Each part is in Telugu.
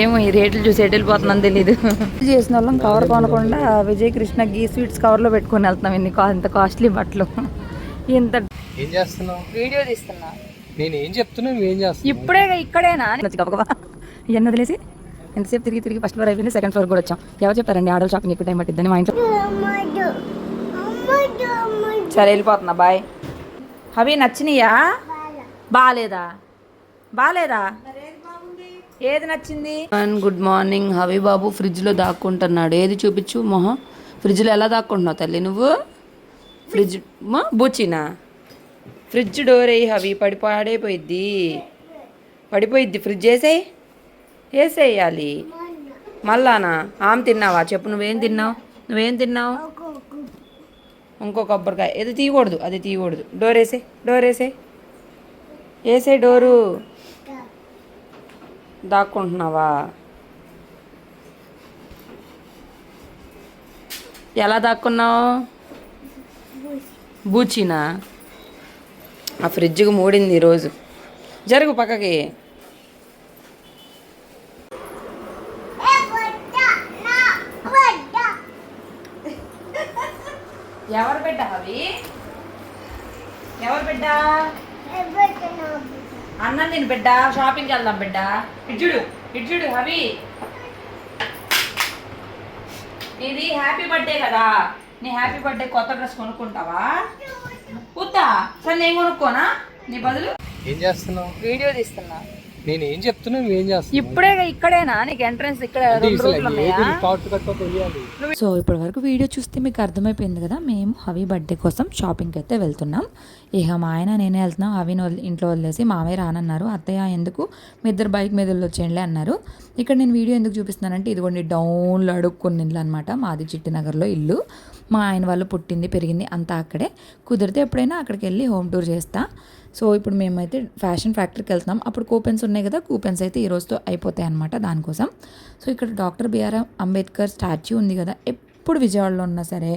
ఏమో ఈ రేట్లు చూసి ఎటు వెళ్ళిపోతుందని తెలీదు. చేసిన వాళ్ళం కవర్ కొనకుండా విజయ్ కృష్ణ గీ స్వీట్స్ కవర్లో పెట్టుకొని వెళ్తున్నాం ఇన్ని ఇంత కాస్ట్లీ బట్టలు. ఇంత ఏం చేస్తున్నావు? వీడియో తీస్తున్నా. నేను ఏం చెప్తున్నా ఏం చేస్తున్నావు? ఇప్పుడే ఇక్కడేనా? గబగబా. ఇవన్నీ వదిలేసి ఎంతసేపు తిరిగి తిరిగి ఫస్ట్ ఫ్లోర్ అయిపోయింది సెకండ్ ఫ్లోర్ కూడా వచ్చాం. ఎవరు చెప్పారండి ఆడో షాపింగ్ ఎక్కువ టైం పట్టిద్దని మా ఇంట్లో? సరే వెళ్ళిపోతున్నా బాయ్. అవి నచ్చినాయా? బాగాలేదా బాగాలేదా ఏది నచ్చింది? గుడ్ మార్నింగ్ హవి బాబు ఫ్రిడ్జ్లో దాక్కుంటున్నాడు. ఏది చూపించు మొహం? ఫ్రిడ్జ్లో ఎలా దాక్కుంటున్నావు తల్లి నువ్వు? ఫ్రిడ్జ్ మా బూచినా? ఫ్రిడ్జ్ డోర్ అయ్యి హవి పడి పాడైపోయిద్ది పడిపోయిద్ది. ఫ్రిడ్జ్ వేసేయి వేసేయాలి మళ్ళానా ఆమె తిన్నావా? చెప్పు నువ్వేం తిన్నావు? నువ్వేం తిన్నావు? ఇంకో కొబ్బరికాయ. ఏది తీయకూడదు. అది తీయకూడదు. డోర్ వేసే డోర్ వేసే వేసే డోరు? దాక్కుంటున్నావా? ఎలా దాక్కున్నావు? బూచినా? ఆ ఫ్రిడ్జ్కి మూడింది ఈరోజు జరుగు పక్కకి. ఎవరు బిడ్డ అవి? ఎవరు బిడ్డ? అన్నం తిని బిడ్డ షాపింగ్కి వెళ్దాం బిడ్డ. ఇడ్జుడు ఇడ్జుడు అవి. ఇది హ్యాపీ బర్త్డే కదా. నీ హ్యాపీ బర్త్డే కొత్త డ్రెస్ కొనుక్కుంటావా? ఉత్తా సరే నేను కొనుక్కోనా? నీ బదులు ఏం చేస్తున్నావు? వీడియో తీస్తున్నా. నేను ఏం చెప్తున్నా నువ్వు ఏం ఇప్పుడే ఇక్కడేనా? నీకు ఎంట్రన్స్ ఇక్కడ రెండు ఉన్నాయా? సో ఇప్పటి వరకు వీడియో చూస్తే మీకు అర్థమైపోయింది కదా మేము హవి బర్త్డే కోసం షాపింగ్కి అయితే వెళ్తున్నాం. ఇక మా ఆయన నేనే వెళ్తున్నాం. హవిని ఇంట్లో వదిలేసి మామయ్య రానన్నారు. అత్తయ్య ఎందుకు? మీ ఇద్దరు బైక్ మీద వెళ్ళొచ్చేయండి అన్నారు. ఇక్కడ నేను వీడియో ఎందుకు చూపిస్తున్నానంటే ఇదిగోండి డౌన్లో అడుక్కుని ఇల్లు అనమాట మాది చిట్టినగర్లో ఇల్లు. మా ఆయన వాళ్ళు పుట్టింది పెరిగింది అంతా అక్కడే. కుదిరితే ఎప్పుడైనా అక్కడికి వెళ్ళి హోమ్ టూర్ చేస్తా. సో ఇప్పుడు మేమైతే ఫ్యాషన్ ఫ్యాక్టరీకి వెళ్తున్నాం. అప్పుడు కూపెన్స్ ఉన్నాయి కదా కూపెన్స్ అయితే ఈ రోజుతో అయిపోతాయి అనమాట దానికోసం. సో ఇక్కడ డాక్టర్ బిఆర్ అంబేద్కర్ స్టాచ్యూ ఉంది కదా ఎప్పుడు విజయవాడలో ఉన్నా సరే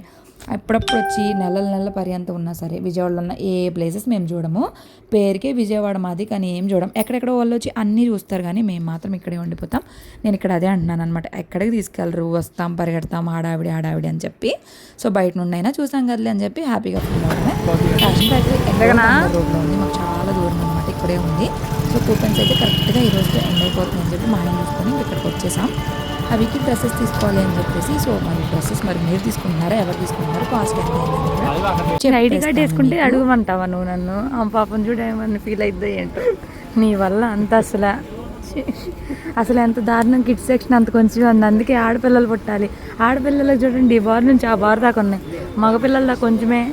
ఎప్పుడప్పుడు వచ్చి నెలల నెలల పర్యంతం ఉన్నా సరే విజయవాడలో ఉన్న ఏ ప్లేసెస్ మేము చూడము. పేరుకే విజయవాడ మాది కానీ ఏం చూడం. ఎక్కడెక్కడ వాళ్ళు వచ్చి అన్నీ చూస్తారు కానీ మేము మాత్రం ఇక్కడే ఉండిపోతాం. నేను ఇక్కడ అదే అంటున్నాను అనమాట ఎక్కడికి తీసుకెళ్ళరు? వస్తాం పరిగెడతాం ఆడావిడి ఆడావిడి అని చెప్పి. సో బయట నుండి అయినా చూసాం కదలే అని చెప్పి హ్యాపీగా ఫీల్ అవడమే ఫ్యాషన్ ఫ్యాక్టరీ ఎక్కడైనా రోడ్లో ఉంది మాకు చాలా దూరం ఇక్కడే ఉంది. సో కూపెన్స్ అయితే కరెక్ట్గా ఈ రోజుతో ఎండ్ అయిపోతుంది అని చెప్పి మా ఆయన చూసుకొని ఇంక ఇక్కడికి వచ్చేసాం. అవికి డ్రెస్సెస్ తీసుకోవాలి అని చెప్పేసి సో మరి డ్రెస్సెస్ మరి మీరు తీసుకుంటున్నారా ఎవరు తీసుకుంటున్నారు కాస్ట్ ఎంత ఐడి కార్డ్ వేసుకుంటే అడుగుమంటావా నువ్వు నన్ను? ఆ పాపం చూడ ఏమన్నా ఫీల్ అయిద్దో ఏంటో. నీ వల్ల అంత అసలు. అసలు ఎంత దారుణం కిడ్స్ సెక్షన్ అంత కొంచెం ఉంది. అందుకే ఆడపిల్లలు పుట్టాలి. ఆడపిల్లలకు చూడండి ఈ బార్ నుంచి ఆ బార్ దాకా ఉన్నాయి. మగపిల్లల కొంచెమే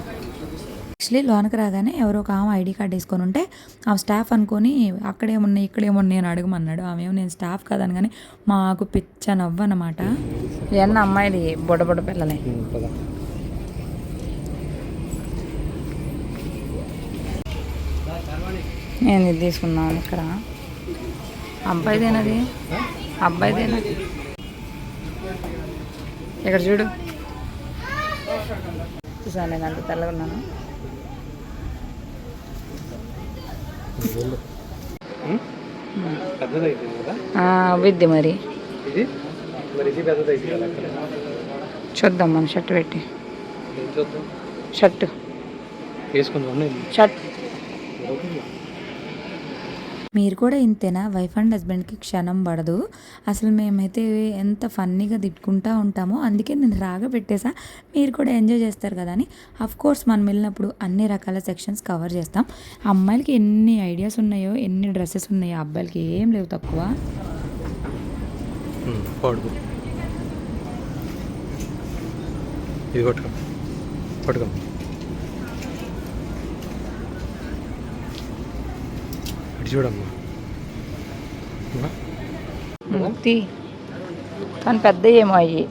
యాక్చువల్లీ లోనకి రాగానే ఎవరో ఒక ఆమె ఐడి కార్డ్ వేసుకొని ఉంటే ఆ స్టాఫ్ అనుకొని అక్కడేమున్నాయి ఇక్కడేమున్నాయి అని అడగమన్నాడు. ఆమె ఏమో నేను స్టాఫ్ కాదని కానీ మాకు పిచ్చ నవ్వు అనమాట ఇవన్నీ అమ్మాయిలు బుడ్డ బుడ్డ పిల్లలే నేను ఇది తీసుకున్నాను ఇక్కడ. అబ్బాయిదేనది? అబ్బాయిదేనా? ఇక్కడ చూడు. చూసాను నేను అంత తెల్లగా ఉన్నాను. విద్య మరి. చూద్దాం మన షర్ట్ పెట్టి. షర్ట్. షర్ట్. మీరు కూడా ఇంతేనా? వైఫ్ అండ్ హస్బెండ్కి క్షణం పడదు. అసలు మేమైతే ఎంత ఫన్నీగా తిట్టుకుంటా ఉంటామో అందుకే నేను రాగా పెట్టేసా మీరు కూడా ఎంజాయ్ చేస్తారు కదా అని. అఫ్ కోర్స్ మనం వెళ్ళినప్పుడు అన్ని రకాల సెక్షన్స్ కవర్ చేస్తాం. అమ్మాయిలకి ఎన్ని ఐడియాస్ ఉన్నాయో ఎన్ని డ్రెస్సెస్ ఉన్నాయో అబ్బాయిలకి ఏం లేవు తక్కువ. ఇది పట్టుకో. పట్టుకో. ఇటు చూడమ్మా. అమ్మా. తీ కానీ పెద్ద ఏమో అయ్యి.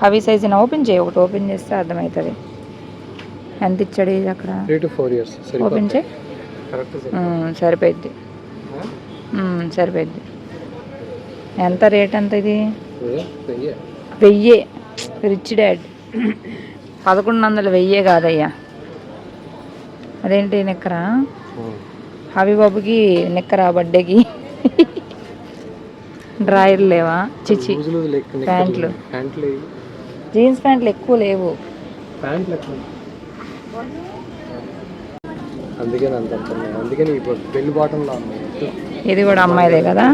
హవి సైజుని ఓపెన్ చేయి ఒకటి ఓపెన్ చేస్తే అర్థమవుతుంది. ఎంత ఇచ్చాడు ఇది అక్కడ? ఓపెన్ చేయి. సరిపోయిద్ది. సరిపోయిద్ది. ఎంత రేట్ ఎంత ఇది? వెయ్యే. రిచ్ డాడ్ పదకొండు వందలు వెయ్యే కాదయ్యా. అదేంటి నిక్కరా బాబుకి నిక్కరా బర్త్డేకి. డ్రాయర్లు లేవా? చిచి. ప్యాంట్లు. ప్యాంట్లు జీన్స్ ప్యాంట్లు ఎక్కువ లేవు. ఇది కూడా అమ్మాయిదే కదా.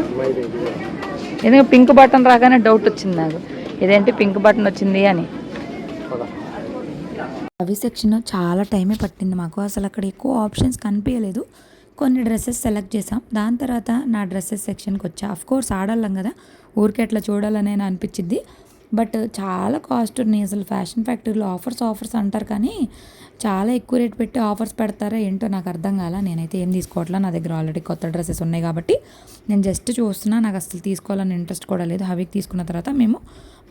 ఎందుకంటే పింక్ బటన్ రాగానే డౌట్ వచ్చింది నాకు. ఇదేంటి పింక్ బటన్ వచ్చింది అని. అవి సెక్షన్ చాలా టైమే పట్టింది మాకు. అసలు అక్కడ ఎక్కువ ఆప్షన్స్ కనిపించలేదు. కొన్ని డ్రెస్సెస్ సెలెక్ట్ చేసాం దాని తర్వాత నా డ్రెస్సెస్ సెక్షన్కి వచ్చా. అఫ్ కోర్స్ ఆడాలం కదా. ఊరికే అట్లా చూడాలనే అనిపించింది బట్ చాలా కాస్ట్ ఉన్నాయి అసలు. ఫ్యాషన్ ఫ్యాక్టరీలో ఆఫర్స్ ఆఫర్స్ అంటారు కానీ చాలా ఎక్కువ రేట్ పెట్టి ఆఫర్స్ పెడతారా ఏంటో నాకు అర్థం కాల. నేనైతే ఏం తీసుకోవట్లా. నా దగ్గర ఆల్రెడీ కొత్త డ్రెస్సెస్ ఉన్నాయి కాబట్టి నేను జస్ట్ చూస్తున్నా. నాకు అసలు తీసుకోవాలని ఇంట్రెస్ట్ కూడా లేదు. హవికి తీసుకున్న తర్వాత మేము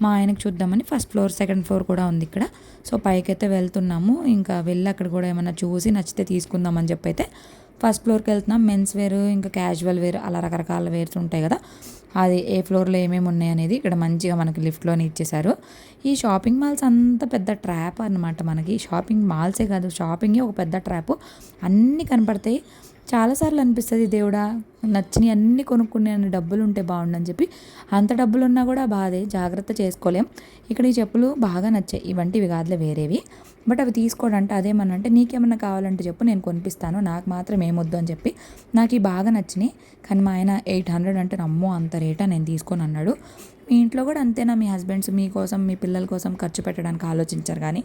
మా ఆయనకి చూద్దామని ఫస్ట్ ఫ్లోర్ సెకండ్ ఫ్లోర్ కూడా ఉంది ఇక్కడ. సో పైకైతే వెళ్తున్నాము. ఇంకా వెళ్ళి అక్కడ కూడా ఏమైనా చూసి నచ్చితే తీసుకుందామని చెప్పి అయితే ఫస్ట్ ఫ్లోర్కి వెళ్తున్నాం మెన్స్ వేర్ ఇంకా క్యాజువల్ వేర్ అలా రకరకాల వేర్స్ ఉంటాయి కదా. అది ఏ ఫ్లోర్లో ఏమేమి ఉన్నాయి అనేది ఇక్కడ మంచిగా మనకి లిఫ్ట్లోనే ఇచ్చేశారు. ఈ షాపింగ్ మాల్స్ అంత పెద్ద ట్రాప్ అన్నమాట మనకి. షాపింగ్ మాల్సే కాదు షాపింగే ఒక పెద్ద ట్రాప్. అన్నీ కనపడతాయి. చాలాసార్లు అనిపిస్తుంది దేవుడా నచ్చినవి అన్నీ కొనుక్కునే అన్ని డబ్బులు ఉంటే బాగుండని చెప్పి. అంత డబ్బులు ఉన్నా కూడా బాధే జాగ్రత్త చేసుకోలేం. ఇక్కడ ఈ చెప్పులు బాగా నచ్చాయి. ఇవంటివి కాదులే వేరేవి. బట్ అవి తీసుకోడంటే అదేమన్నా అంటే నీకేమన్నా కావాలంటే చెప్పు నేను కొనిపిస్తాను. నాకు మాత్రం ఏమొద్దు అని చెప్పి. నాకు ఈ బాగా నచ్చినాయి. కానీ మా ఆయన ఎయిట్ హండ్రెడ్ అంటే నమ్మో అంత రేటా నేను తీసుకొని అన్నాడు. మీ ఇంట్లో కూడా అంతేనా మీ హస్బెండ్స్? మీకోసం మీ పిల్లల కోసం ఖర్చు పెట్టడానికి ఆలోచించారు కానీ.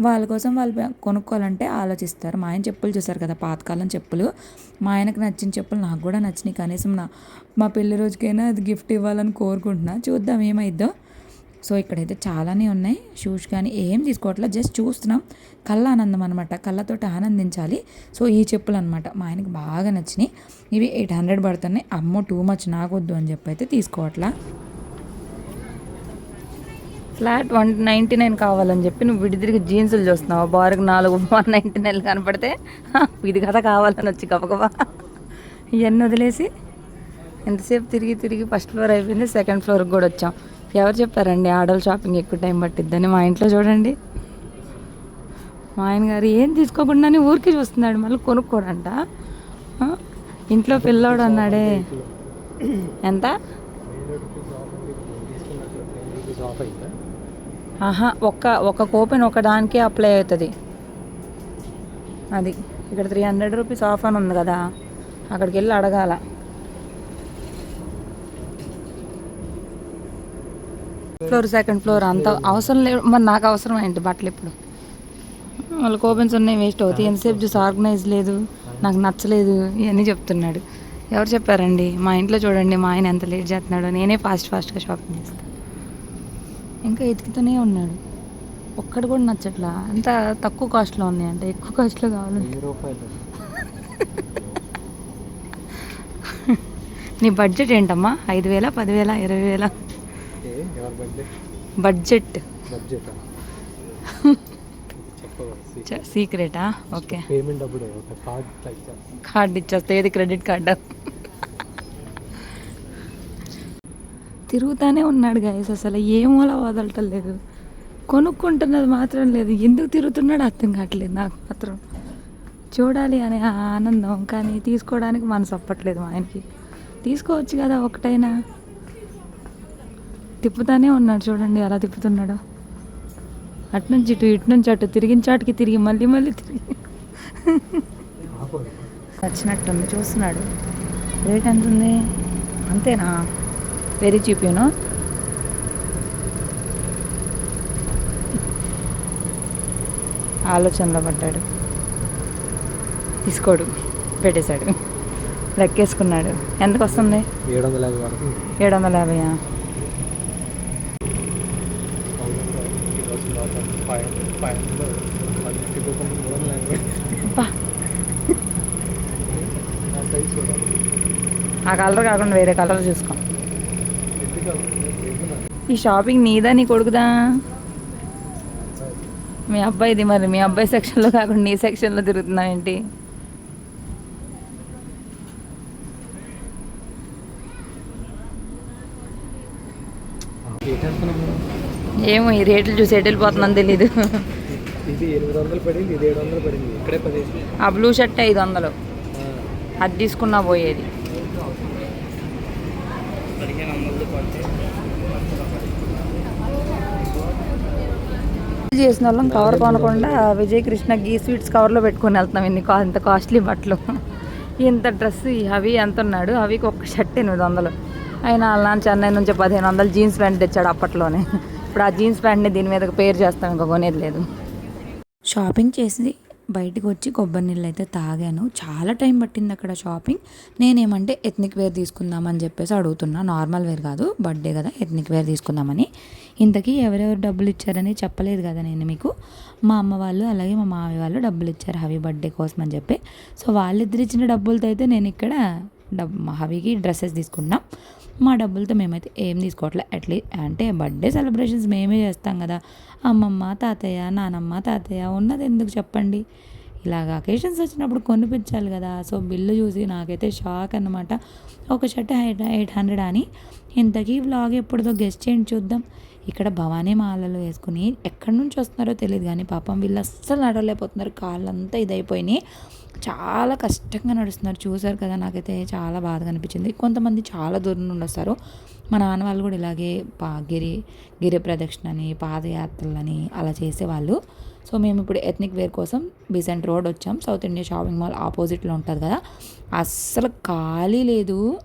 వాళ్ళ కోసం వాళ్ళు కొనుక్కోవాలంటే ఆలోచిస్తారు. మా ఆయన చెప్పులు చూసారు కదా పాతకాలం చెప్పులు. మా ఆయనకు నచ్చిన చెప్పులు నాకు కూడా నచ్చినాయి. కనీసం నా మా పెళ్ళి రోజుకైనా అది గిఫ్ట్ ఇవ్వాలని కోరుకుంటున్నా. చూద్దాం ఏమైద్దో. సో ఇక్కడైతే చాలానే ఉన్నాయి. షూస్ కానీ ఏం తీసుకోవట్లే జస్ట్ చూస్తున్నాం. కళ్ళ ఆనందం అనమాట కళ్ళతోటి ఆనందించాలి. సో ఈ చెప్పులు అనమాట మా ఆయనకి బాగా నచ్చినాయి. ఇవి ఎయిట్ హండ్రెడ్ పడుతున్నాయి. అమ్మో టూ మచ్ నాకొద్దు అని చెప్పి అయితే తీసుకోవట్లా. ఫ్లాట్ వన్ నైంటీ నైన్ కావాలని చెప్పి నువ్వు విడిదిరిగి జీన్సులు చూస్తున్నావు. బారుకు నాలుగు వన్ నైంటీ నైన్ కనపడితే ఇది కదా కావాలని వచ్చి గబగబా ఇవన్నీ వదిలేసి ఎంతసేపు తిరిగి తిరిగి ఫస్ట్ ఫ్లోర్ అయిపోయింది సెకండ్ ఫ్లోర్కి కూడా వచ్చాం. ఎవరు చెప్పారండి ఆడోళ్ళ షాపింగ్ ఎక్కువ టైం పట్టిద్దని? మా ఇంట్లో చూడండి. మా ఆయన గారు ఏం తీసుకోకుండానే ఊరికి చూస్తున్నాడు మళ్ళీ కొనుక్కోడంట. ఇంట్లో పిల్లోడు అన్నాడే. ఎంత? ఆహా ఒక్క ఒక కూపెన్ ఒక దానికే అప్లై అవుతుంది. అది ఇక్కడ త్రీ హండ్రెడ్ రూపీస్ ఆఫ్ అని ఉంది కదా అక్కడికి వెళ్ళి అడగాల. ఫ్లోర్ సెకండ్ ఫ్లోర్ అంత అవసరం లేదు. మరి నాకు అవసరం ఏంటి బట్టలు ఇప్పుడు? వాళ్ళ కూపెన్స్ ఉన్నాయి వేస్ట్ అవుతాయి. ఎంతసేపు చూసి ఆర్గనైజ్ లేదు నాకు నచ్చలేదు ఇవన్నీ చెప్తున్నాడు. ఎవరు చెప్పారండి? మా ఇంట్లో చూడండి మా ఆయన ఎంత లేట్ చేస్తున్నాడు. నేనే ఫాస్ట్ ఫాస్ట్గా షాపింగ్ చేస్తాను ఇంకా ఎతుకుతూనే ఉన్నాడు. ఒక్కడు కూడా నచ్చట్లా. అంత తక్కువ కాస్ట్లో ఉంది అంటే ఎక్కువ కాస్ట్లో కావాలంటే రూపాయలు. నీ బడ్జెట్ ఏంటమ్మా? ఐదు వేల పదివేల ఇరవై వేల? బడ్జెట్? సీక్రెటా? ఓకే. పేమెంట్ కార్డ్ ఇచ్చేస్తే. ఏది క్రెడిట్ కార్డు? తిరుగుతానే ఉన్నాడు గాయస్ అసలు ఏమోలా వదలటం లేదు కొనుక్కుంటున్నది మాత్రం లేదు. ఎందుకు తిరుగుతున్నాడు అర్థం కావట్లేదు నాకు మాత్రం. చూడాలి అనే ఆనందం కానీ తీసుకోవడానికి మనసు అప్పట్లేదు ఆయనకి. తీసుకోవచ్చు కదా ఒకటైనా. తిప్పుతానే ఉన్నాడు చూడండి అలా తిప్పుతున్నాడు. అటు నుంచి ఇటు ఇటు నుంచి అటు తిరిగిన చాటుకి తిరిగి మళ్ళీ మళ్ళీ తిరిగి. నచ్చినట్టుంది చూస్తున్నాడు. రేట్ ఎంత ఉంది అంతేనా? వెరీ చీప్ యూనో ఆలోచనలో పడ్డాడు. తీసుకోడు పెట్టేశాడు. లెక్కేసుకున్నాడు. ఎంతకు వస్తుంది ఏడు వందల యాభై వరకు ఏడు వందల యాభై ఆ కలర్ కాకుండా వేరే కలర్ చూసుకో. ఈ షాపింగ్ నీదా నీ కొడుకుదా? మీ అబ్బాయిది మరి మీ అబ్బాయి సెక్షన్లో కాకుండా నీ సెక్షన్లో తిరుగుతున్నావు ఏంటి? ఏమో ఈ రేట్లు చూసి ఎటు వెళ్ళిపోతుందని తెలీదు. ఆ బ్లూ షర్ట్ ఐదు వందలు. అది తీసుకున్నా పోయేది. చేసిన వాళ్ళం కవర్ కొనకుండా విజయ్ కృష్ణ గీ స్వీట్స్ కవర్లో పెట్టుకొని వెళ్తున్నాం. ఇన్ని ఇంత కాస్ట్లీ బట్టలు. ఇంత డ్రెస్ అవి ఎంత ఉన్నాడు? హవికి ఒక షర్ట్ ఎనిమిది వందలు. అయినా వాళ్ళ చెన్నై నుంచి పదిహేను వందలు జీన్స్ ప్యాంట్ తెచ్చాడు అప్పట్లోనే. ఇప్పుడు ఆ జీన్స్ ప్యాంట్ని దీని మీద పేరు చేస్తాం ఇంకా కొనేది లేదు. షాపింగ్ చేసి బయటకు వచ్చి కొబ్బరి నీళ్ళు అయితే తాగాను. చాలా టైం పట్టింది అక్కడ షాపింగ్ నేనేమంటే ఎథ్నిక్ వేర్ తీసుకుందామని చెప్పేసి అడుగుతున్నా. నార్మల్ వేర్ కాదు బర్త్డే కదా ఎథ్నిక్ వేర్ తీసుకుందామని. ఇంతకీ ఎవరెవరు డబ్బులు ఇచ్చారని చెప్పలేదు కదా నేను మీకు. మా అమ్మ వాళ్ళు అలాగే మా మామయ్య వాళ్ళు డబ్బులు ఇచ్చారు హవి బర్త్డే కోసం అని చెప్పి. సో వాళ్ళిద్దరు ఇచ్చిన డబ్బులతో అయితే నేను ఇక్కడ డబ్ మా హవికి డ్రెస్సెస్ తీసుకున్నాం మా డబ్బులతో మేమైతే ఏం తీసుకోవట్లే. అట్లీస్ట్ అంటే బర్త్డే సెలబ్రేషన్స్ మేమే చేస్తాం కదా. అమ్మమ్మ తాతయ్య నానమ్మ తాతయ్య ఉన్నది ఎందుకు చెప్పండి? ఇలాగ అకేషన్స్ వచ్చినప్పుడు కొనిపించాలి కదా. సో బిల్లు చూసి నాకైతే షాక్ అన్నమాట. ఒక షర్ట్ ఎయిట్ ఎయిట్ హండ్రెడ్ అని. ఇంతకీ వ్లాగ్ ఎప్పుడుదో గెస్ట్ చేయండి చూద్దాం. ఇక్కడ భవానీ మాలలు వేసుకుని ఎక్కడి నుంచి వస్తున్నారో తెలియదు కానీ పాపం వీళ్ళు అస్సలు నడవలేకపోతున్నారు. కాళ్ళంతా ఇదైపోయినాయి. చాలా కష్టంగా నడుస్తున్నారు. చూసారు కదా నాకైతే చాలా బాధగా అనిపించింది. కొంతమంది చాలా దూరం నుండి వస్తారు. మా నాన్న వాళ్ళు కూడా ఇలాగే పా గిరి గిరి ప్రదక్షిణని పాదయాత్రలని అలా చేసేవాళ్ళు. సో మేము ఇప్పుడు ఎథ్నిక్ వేర్ కోసం బీసెంట్ రోడ్ వచ్చాం. సౌత్ ఇండియా షాపింగ్ మాల్ ఆపోజిట్లో ఉంటుంది కదా. అస్సలు ఖాళీ లేదు.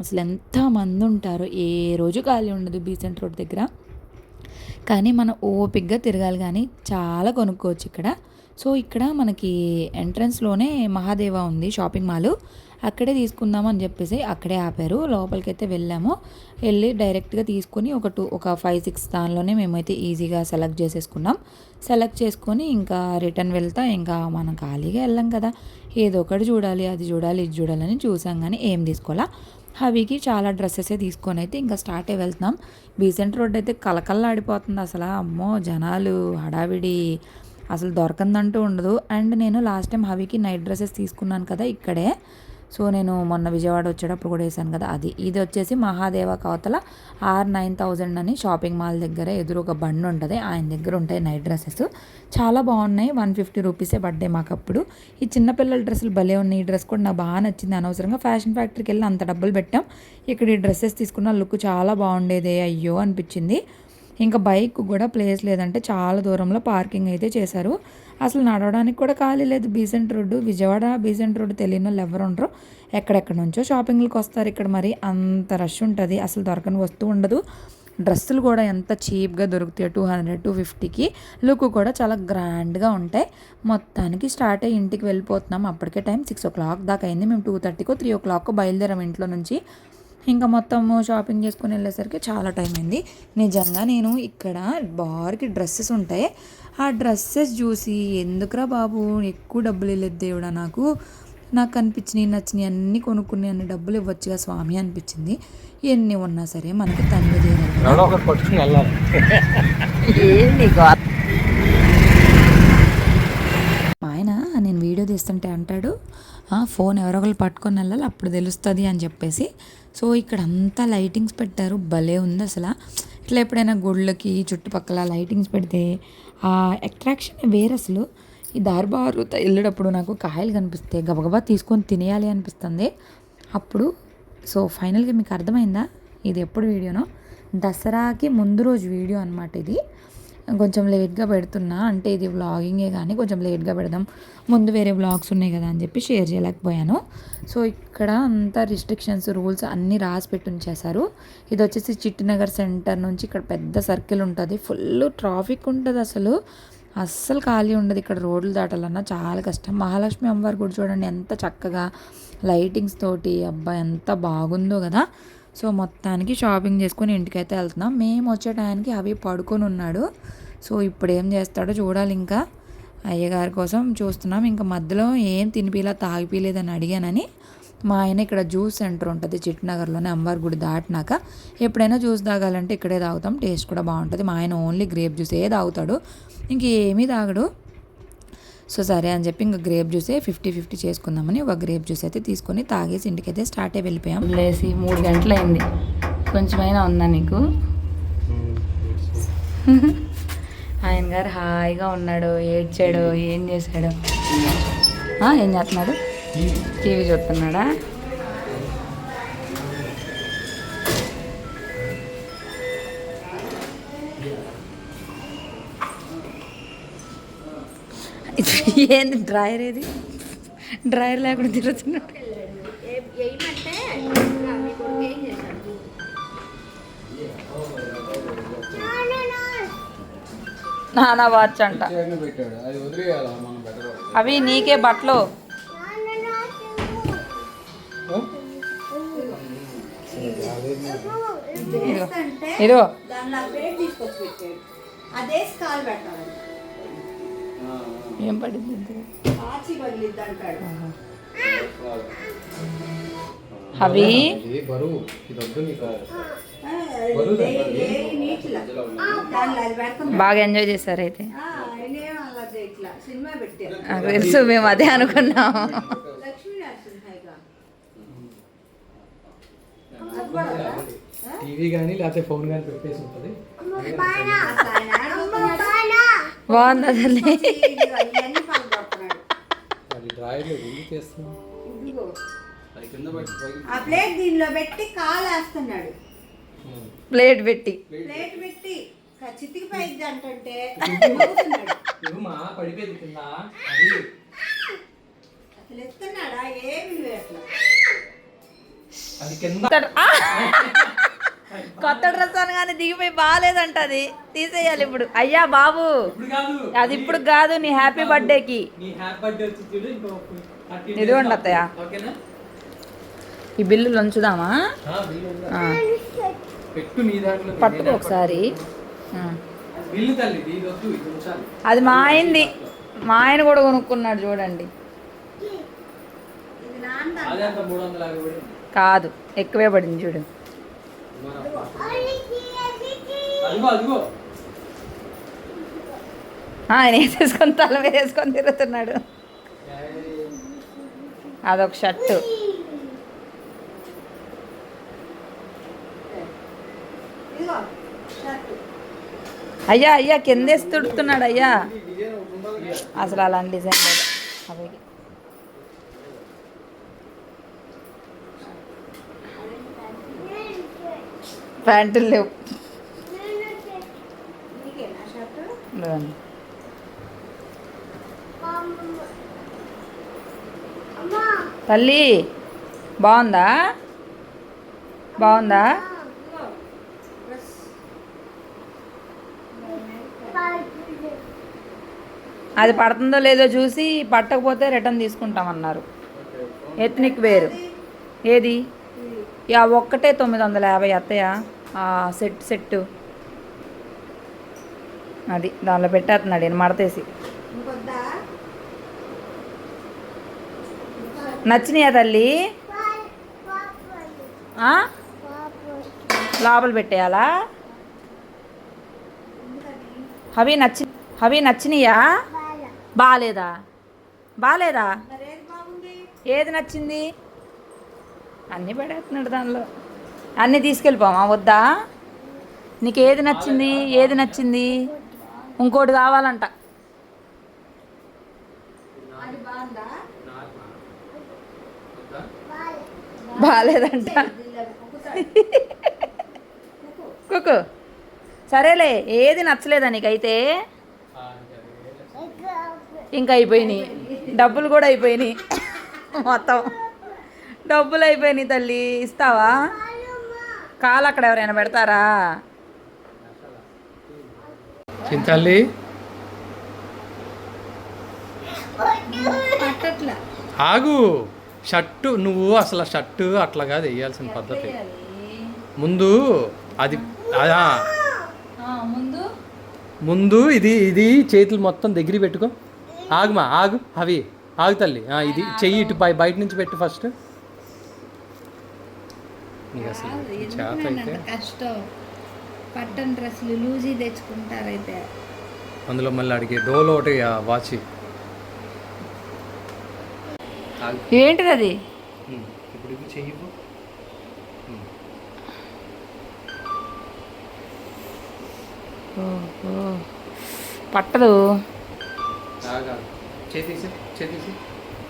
అసలు ఎంతమంది ఉంటారు? ఏ రోజు ఖాళీ ఉండదు బీసెంట్ రోడ్ దగ్గర. కానీ మనం ఓపిక్గా తిరగాలి కానీ చాలా కొనుక్కోవచ్చు ఇక్కడ. సో ఇక్కడ మనకి ఎంట్రన్స్లోనే మహాదేవ ఉంది షాపింగ్ మాల్. అక్కడే తీసుకుందాం అని చెప్పేసి అక్కడే ఆపారు. లోపలికైతే వెళ్ళాము. వెళ్ళి డైరెక్ట్గా తీసుకొని ఒక టూ ఒక ఫైవ్ సిక్స్ దానిలోనే మేమైతే ఈజీగా సెలెక్ట్ చేసేసుకున్నాం. సెలెక్ట్ చేసుకొని ఇంకా రిటర్న్ వెళ్తా ఇంకా మనం ఖాళీగా వెళ్ళాం కదా. ఏదో ఒకటి చూడాలి అది చూడాలి ఇది చూడాలని చూసాం కానీ ఏం తీసుకోవాలా. హవికి చాలా డ్రెస్సెస్ తీసుకొని అయితే ఇంకా స్టార్ట్ అయి వెళ్తున్నాం. బీసెంట్ రోడ్ అయితే కలకల్లాడిపోతుంది అసలు. అమ్మో జనాలు హడావిడి. అసలు దొరకందంటూ ఉండదు. అండ్ నేను లాస్ట్ టైం హవికి నైట్ డ్రెస్సెస్ తీసుకున్నాను కదా ఇక్కడే. సో నేను మొన్న విజయవాడ వచ్చేటప్పుడు కూడా వేసాను కదా అది. ఇది వచ్చేసి మహాదేవ కవతల ఆర్ నైన్ థౌజండ్ అని షాపింగ్ మాల్ దగ్గర ఎదురు ఒక బండి ఉంటుంది. ఆయన దగ్గర ఉంటాయి నైట్ డ్రెస్సెస్. చాలా బాగున్నాయి. వన్ ఫిఫ్టీ రూపీసే పడ్డాయి మాకు అప్పుడు. ఈ చిన్నపిల్లల డ్రెస్సులు భలే ఉన్నాయి. ఈ డ్రెస్ కూడా నాకు బాగా నచ్చింది. అనవసరంగా ఫ్యాషన్ ఫ్యాక్టరీకి వెళ్ళి అంత డబ్బులు పెట్టాం. ఇక్కడ ఈ డ్రెస్సెస్ తీసుకున్న లుక్ చాలా బాగుండేదే. అయ్యో అనిపించింది. ఇంకా బైక్ కూడా ప్లేస్ లేదంటే చాలా దూరంలో పార్కింగ్ అయితే చేశారు. అసలు నడవడానికి కూడా ఖాళీ లేదు. Besant road Vijayawada Besant road తెలియని వాళ్ళు ఎవరు ఉండరు. ఎక్కడెక్కడ నుంచో షాపింగ్లకు వస్తారు. ఇక్కడ మరి అంత రష్ ఉంటుంది. అసలు దొరకని వస్తువు ఉండదు. డ్రెస్సులు కూడా ఎంత చీప్గా దొరుకుతాయి టూ హండ్రెడ్ టూ ఫిఫ్టీకి. లుక్ కూడా చాలా గ్రాండ్గా ఉంటాయి. మొత్తానికి స్టార్ట్ అయ్యి ఇంటికి వెళ్ళిపోతున్నాం. అప్పటికే టైం సిక్స్ ఓ క్లాక్ దాకా అయింది. మేము టూ థర్టీకో త్రీ ఓ క్లాక్ బయలుదేరాం ఇంట్లో నుంచి. ఇంకా మొత్తము షాపింగ్ చేసుకుని వెళ్ళేసరికి చాలా టైం అయింది. నిజంగా నేను ఇక్కడ బార్కి డ్రెస్సెస్ ఉంటాయి. ఆ డ్రెస్సెస్ చూసి ఎందుకురా బాబు ఎక్కువ డబ్బులు వెళ్ళేది దేవుడా నాకు. నాకు అనిపించినవి నచ్చినవి అన్నీ కొనుక్కుని అన్ని డబ్బులు ఇవ్వచ్చుగా స్వామి అనిపించింది. ఎన్ని ఉన్నా సరే మనకి తండ్రి ఆయన నేను వీడియో తీస్తుంటే అంటాడు "ఆ, ఫోన్ ఎవరో ఒకరు పట్టుకొని వెళ్ళాలి అప్పుడు తెలుస్తుంది అని చెప్పేసి సో ఇక్కడ అంతా లైటింగ్స్ పెట్టారు. భలే ఉంది అసలు. ఇట్లా ఎప్పుడైనా గుళ్ళకి చుట్టుపక్కల లైటింగ్స్ పెడితే ఆ అట్రాక్షన్ వేరు అసలు. ఈ దారిబారు వెళ్ళేటప్పుడు నాకు కాయలు కనిపిస్తే గబగబా తీసుకొని తినేయాలి అనిపిస్తుంది. అప్పుడు సో ఫైనల్గా మీకు అర్థమైందా? ఇది ఎప్పుడు వీడియోనో? దసరాకి ముందు రోజు వీడియో అనమాట ఇది. కొంచెం లేట్గా పెడుతున్నా. అంటే ఇది వ్లాగింగే కానీ కొంచెం లేట్గా పెడదాం. ముందు వేరే వ్లాగ్స్ ఉన్నాయి కదా అని చెప్పి షేర్ చేయలేకపోయాను. సో ఇక్కడ అంతా రిస్ట్రిక్షన్స్ రూల్స్ అన్నీ రాసి పెట్టి ఉంచేశారు. ఇది వచ్చేసి చిట్టినగర్ సెంటర్ నుంచి ఇక్కడ పెద్ద సర్కిల్ ఉంటుంది. ఫుల్ ట్రాఫిక్ ఉంటుంది అసలు. అస్సలు ఖాళీ ఉండదు ఇక్కడ రోడ్లు దాటాలన్నా. చాలా కష్టం. మహాలక్ష్మి అమ్మవారి గుడి చూడండి ఎంత చక్కగా లైటింగ్స్ తోటి. అబ్బా ఎంత బాగుందో కదా. సో మొత్తానికి షాపింగ్ చేసుకొని ఇంటికైతే వెళ్తున్నాం. మేము వచ్చే టైంకి అవి పడుకొని ఉన్నాడు. సో ఇప్పుడు ఏం చేస్తాడో చూడాలి ఇంకా. అయ్యగారి కోసం చూస్తున్నాం. ఇంకా మధ్యలో ఏం తినిపిలా తాగిపిలేదని అడిగానని మా ఆయన ఇక్కడ జ్యూస్ సెంటర్ ఉంటుంది చిట్నగర్లోనే అమ్మవారి గుడి దాటినాక. ఎప్పుడైనా జ్యూస్ తాగాలంటే ఇక్కడే తాగుతాం. టేస్ట్ కూడా బాగుంటుంది. మా ఆయన ఓన్లీ గ్రేప్ జ్యూసే తాగుతాడు. ఇంకేమీ తాగడు. సో సరే అని చెప్పి ఇంకా గ్రేప్ జ్యూసే ఫిఫ్టీ ఫిఫ్టీ చేసుకుందామని ఒక గ్రేప్ జ్యూస్ అయితే తీసుకొని తాగేసి ఇంటికైతే స్టార్ట్ అయి వెళ్ళిపోయాం. లేసి మూడు గంటలైంది. కొంచెమైనా ఉందా నీకు? ఆయన గారు హాయిగా ఉన్నాడు ఏడ్చాడు ఏం చేశాడు? ఏం చేస్తున్నాడు? టీవీ చూస్తున్నాడా? ఏంది డ్రాయర్ ఏది డ్రాయర్ లేకుండా తిరుగుతున్నాడు. నానా వాచ్ అంట. అవి నీకే బట్టలు. పెట్టాడు. అదే స్కాల్ పెట్టాలి. ఏం పడింది అవి? బాగా ఎంజాయ్ చేశారు అయితే. తెలుసు మేము అదే అనుకున్నాం? టీవీ కానీ లేకపోతే ఫోన్ కానీ పెట్టేసి ఉంటుంది. బాగుంది ఆ ప్లేట్ దీనిలో పెట్టి కాలు వేస్తున్నాడు ఉమ్. ప్లేట్ పెట్టి. ప్లేట్ పెట్టి. చితికి పైద్ది. ఇవ్వమా పడిపోయింది కింద. అది. అసలు ఎత్తున్నాడా? ఏమి లేదు. అట్లా అది కింద. కొత్త- డ్రెస్ అనగానే దిగిపోయి బాగాలేదంట అది తీసేయాలి ఇప్పుడు. అయ్యా బాబు. అది ఇప్పుడు కాదు నీ హ్యాపీ బర్త్డేకి అత్తయ్య. ఓకేనా? ఈ ఉంచుదామా? బిల్లు దాంట్లో పట్టుకో ఒకసారి. ఇది ఇది అది మా ఆయనది. మా ఆయన కూడా కొనుక్కున్నాడు చూడండి. ఇది కాదు ఎక్కువే పడింది చూడు. అదిగో అదిగో ఆ, ఆయన వేసేసుకొని తల వేసుకొని తిరుగుతున్నాడు. అదొక షర్టు. అయ్యా అయ్యా కిందేసి తుడుతున్నాడు అయ్యా. అసలు అలాంటి డిజైన్ లేదు. అవి ప్యాంటులు లేవు. తల్లి బాగుందా? బాగుందా? అది పడుతుందో లేదో చూసి పట్టకపోతే రిటర్న్ తీసుకుంటామన్నారు. ఎత్నిక్ వేరు. ఏది? యా ఒక్కటే తొమ్మిది వందల యాభై అత్తయ్య. ఆ సెట్ సెట్ అది దానిలో పెట్టేస్తున్నాడు నేను మడతేసి. నచ్చినాయా తల్లి? లోపల పెట్టేయాలా? అవి నచ్చి అవి నచ్చినాయా? బాగాలేదా బాగాలేదా ఏది నచ్చింది? అన్నీ పడేస్తున్నాడు దానిలో. అన్నీ తీసుకెళ్ళిపోమా? వద్దా? నీకు ఏది నచ్చింది? ఏది నచ్చింది? ఇంకోటి కావాలంట. బాగాలేదంట కుకు. సరేలే ఏది నచ్చలేదా నీకైతే? ఇంకా అయిపోయినాయి డబ్బులు కూడా అయిపోయినాయి. మొత్తం. డబ్బులు అయిపోయినాయి తల్లి ఇస్తావా? కాలు అక్కడ ఎవరైనా పెడతారా? పట్టట్లా ఆగు. షర్టు నువ్వు అసలు షర్టు అట్లా కాదు వేయాల్సిన పద్ధతి. ముందు అది అదా. ముందు? ముందు ఇది ఇది చేతులు మొత్తం దగ్గర పెట్టుకో. ఆగుమా ఆగు అవి. ఆగు తల్లి. ఇది చెయ్యి ఇటు బయ- బయట నుంచి పెట్టు ఫస్ట్ నీకు అసలు చేత అయితే కష్టం. పట్టన్ డ్రెస్సులు లూజీ తెచ్చుకుంటారైతే. అందులో మళ్ళీ అడిగే డోలో ఒకటి వాచి. ఏంటిది అది? ఇప్పుడు చెయ్యి. పట్టదు. చేయి తీసే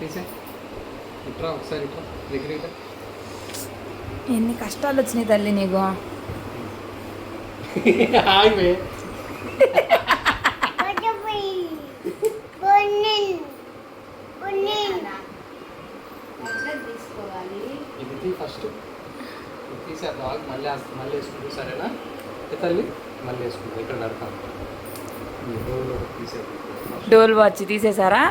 తీసే. ఇట్రా ఒకసారి ఇట్రా దగ్గర ఇట్రా. ఎన్ని కష్టాలు వచ్చినాయి తల్లి నీకు? ఇది ఫస్ట్ మళ్ళీ మళ్ళీ సరేనా? తల్లి? మళ్ళీ డోల్ వాచ్ తీసేసారా?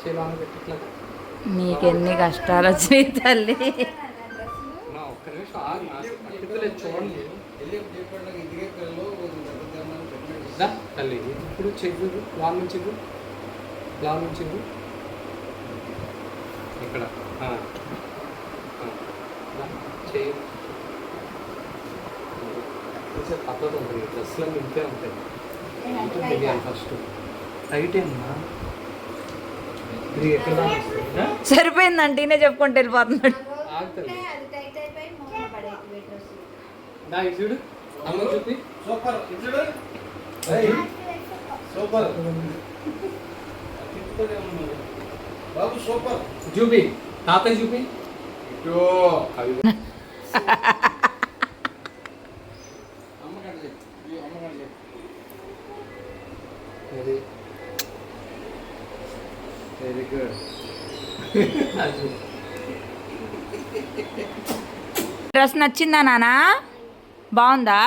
చేయాలని పెట్టి నీకెన్ని కష్టాలు వచ్చినాయి తల్లి? తల్లి ఇప్పుడు చెయ్యి లాల్ నుంచి. లాల్ నుంచి. ఇక్కడ. ఉంటుంది డ్రెస్లో ఇంతే ఉంటాయి. ఫస్ట్ టైట్ ఏమన్నా? ఇది ఎక్కడ దాకా సరిపోయిందంటే ఈయనే చెప్పుకుంటూ వెళ్ళిపోతున్నాడు. చూపి. సూపర్. ఇచ్చుడు ఏయ్. సూపర్. బాబు సూపర్. చూపి. తాతయ్య వెరీ గుడ్ డ్రెస్ నచ్చిందా నానా? బాగుందా?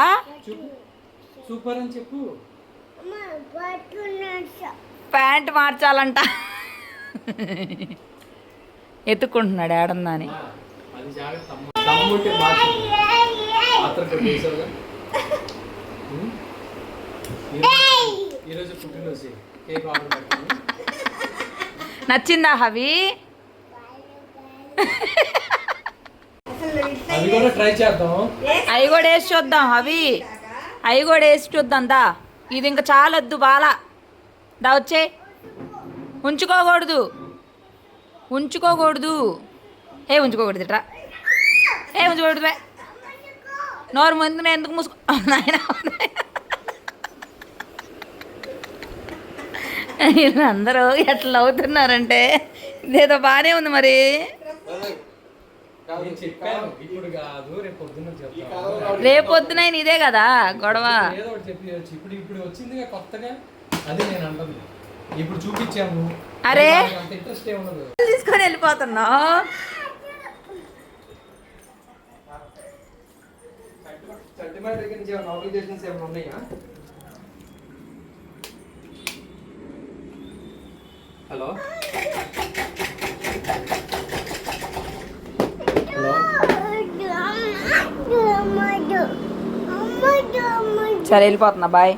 సూపర్ అని చెప్పు. ప్యాంట్ మార్చాలంట. ఎత్తుక్కుంటున్నాడు ఏడన్నా అని నచ్చిందా హవి? కూడా ట్రై చేద్దాం. అవి కూడా వేసి చూద్దాం అవి. అవి కూడా వేసి చూద్దాం దా. ఇది ఇంకా చాలొద్దు బాలా. దా వచ్చే. ఉంచుకోకూడదు. ఉంచుకోకూడదు. ఏ ఉంచుకోకూడదు ఇట్రా. ఏ ఉంచుకోకూడదు బే. నోరు ముందు నేను ఎందుకు మూసుకో నాయన. వీళ్ళందరూ ఎట్లా అవుతున్నారంటే ఇదేదో బాగానే ఉంది మరి. చెప్పాను ఇప్పుడు కాదు రేపు పొద్దున్న చెప్తాను రేపొద్దున ఇదే కదా గొడవ. ఏదో ఒకటి చెప్పి ఇప్పుడు ఇప్పుడు వచ్చిందిగా కొత్తగా అది నేను అంటుంది ఇప్పుడు చూపించాము. అరే. ఇంట్రెస్ట్ ఏ ఉండదు. తీసుకొని వెళ్ళిపోతున్నావు. చట్టిమాల దగ్గర నుంచి ఏమైనా అప్లికేషన్స్ ఏమైనా ఉన్నాయా హలో హలో సరే వెళ్ళిపోతున్నా బాయ్.